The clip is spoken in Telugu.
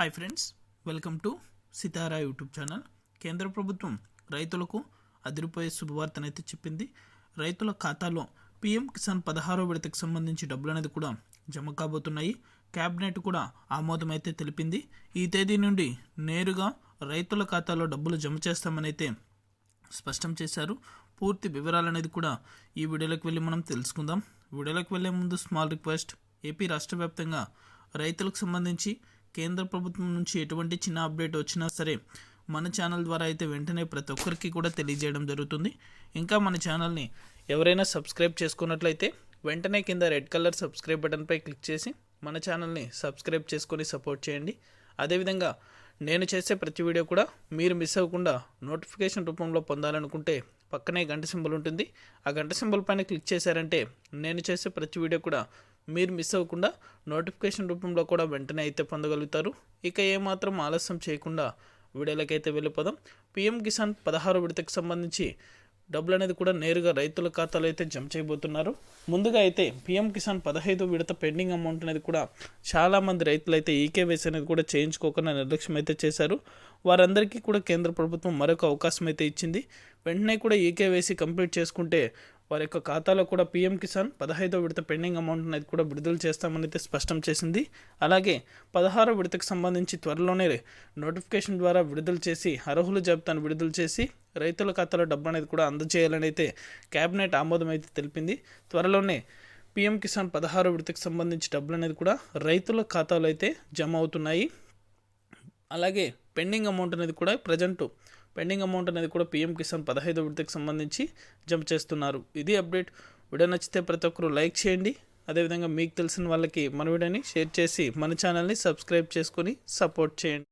Hi friends welcome to Sitara YouTube channel కేంద్ర ప్రభుత్వం రైతులకు అదిరిపోయే శుభవార్తనైతే చెప్పింది. రైతుల ఖాతాలో పీఎం కిసాన్ పదహారో విడతకు సంబంధించి డబ్బులు అనేది కూడా జమ కాబోతున్నాయి. క్యాబినెట్ కూడా ఆమోదం అయితే తెలిపింది. ఈ తేదీ నుండి నేరుగా రైతుల ఖాతాలో డబ్బులు జమ చేస్తామనైతే స్పష్టం చేశారు. పూర్తి వివరాలు అనేది కూడా ఈ వీడియోలోకి వెళ్ళి మనం తెలుసుకుందాం. వీడియోలోకి వెళ్ళే ముందు స్మాల్ రిక్వెస్ట్ ఏపీ రాష్ట్ర వ్యాప్తంగా రైతులకు సంబంధించి కేంద్ర ప్రభుత్వం నుంచి ఎటువంటి చిన్న అప్డేట్ వచ్చినా సరే మన ఛానల్ ద్వారా అయితే వెంటనే ప్రతి ఒక్కరికి కూడా తెలియజేయడం జరుగుతుంది. ఇంకా మన ఛానల్ని ఎవరైనా సబ్స్క్రైబ్ చేసుకున్నట్లయితే వెంటనే కింద రెడ్ కలర్ సబ్స్క్రైబ్ బటన్పై క్లిక్ చేసి మన ఛానల్ని సబ్స్క్రైబ్ చేసుకొని సపోర్ట్ చేయండి. అదేవిధంగా నేను చేసే ప్రతి వీడియో కూడా మీరు మిస్ అవ్వకుండా నోటిఫికేషన్ రూపంలో పొందాలనుకుంటే పక్కనే గంట సింబల్ ఉంటుంది. ఆ గంట సింబల్ పైన క్లిక్ చేశారంటే నేను చేసే ప్రతి వీడియో కూడా మీరు మిస్ అవ్వకుండా నోటిఫికేషన్ రూపంలో కూడా వెంటనే అయితే పొందగలుగుతారు. ఇక ఏమాత్రం ఆలస్యం చేయకుండా వీడియోలకైతే వెళ్ళిపోదాం. పీఎం కిసాన్ పదహారు విడతకు సంబంధించి డబ్బులు అనేది కూడా నేరుగా రైతుల ఖాతాలో అయితే జమ చేయబోతున్నారు. ముందుగా అయితే పీఎం కిసాన్ పదహైదు విడత పెండింగ్ అమౌంట్ అనేది కూడా చాలామంది రైతులు అయితే ఈకేవైసీ అనేది కూడా చేయించుకోకుండా నిర్లక్ష్యం అయితే చేశారు. వారందరికీ కూడా కేంద్ర ప్రభుత్వం మరొక అవకాశం అయితే ఇచ్చింది. వెంటనే కూడా ఈకేవైసీ కంప్లీట్ చేసుకుంటే వారి యొక్క ఖాతాలో కూడా పీఎం కిసాన్ పదహైదో విడత పెండింగ్ అమౌంట్ అనేది కూడా విడుదల చేస్తామని అయితే స్పష్టం చేసింది. అలాగే పదహారో విడతకు సంబంధించి త్వరలోనే నోటిఫికేషన్ ద్వారా విడుదల చేసి అర్హుల జాబితాను విడుదల చేసి రైతుల ఖాతాలో డబ్బు అనేది కూడా అందజేయాలని అయితే కేబినెట్ ఆమోదం అయితే తెలిపింది. త్వరలోనే పీఎం కిసాన్ పదహారో విడతకు సంబంధించి డబ్బులు అనేది కూడా రైతుల ఖాతాలో అయితే జమ అవుతున్నాయి. అలాగే పెండింగ్ అమౌంట్ అనేది కూడా ప్రజెంట్ పెండింగ్ అమౌంట్ అనేది కూడా పీఎం కిసాన్ పదహైదు విడతకు సంబంధించి జమ చేస్తున్నారు. ఇది అప్డేట్. వీడియో నచ్చితే ప్రతి ఒక్కరు లైక్ చేయండి. అదేవిధంగా మీకు తెలిసిన వాళ్ళకి మన వీడియోని షేర్ చేసి మన ఛానల్ని సబ్స్క్రైబ్ చేసుకొని సపోర్ట్ చేయండి.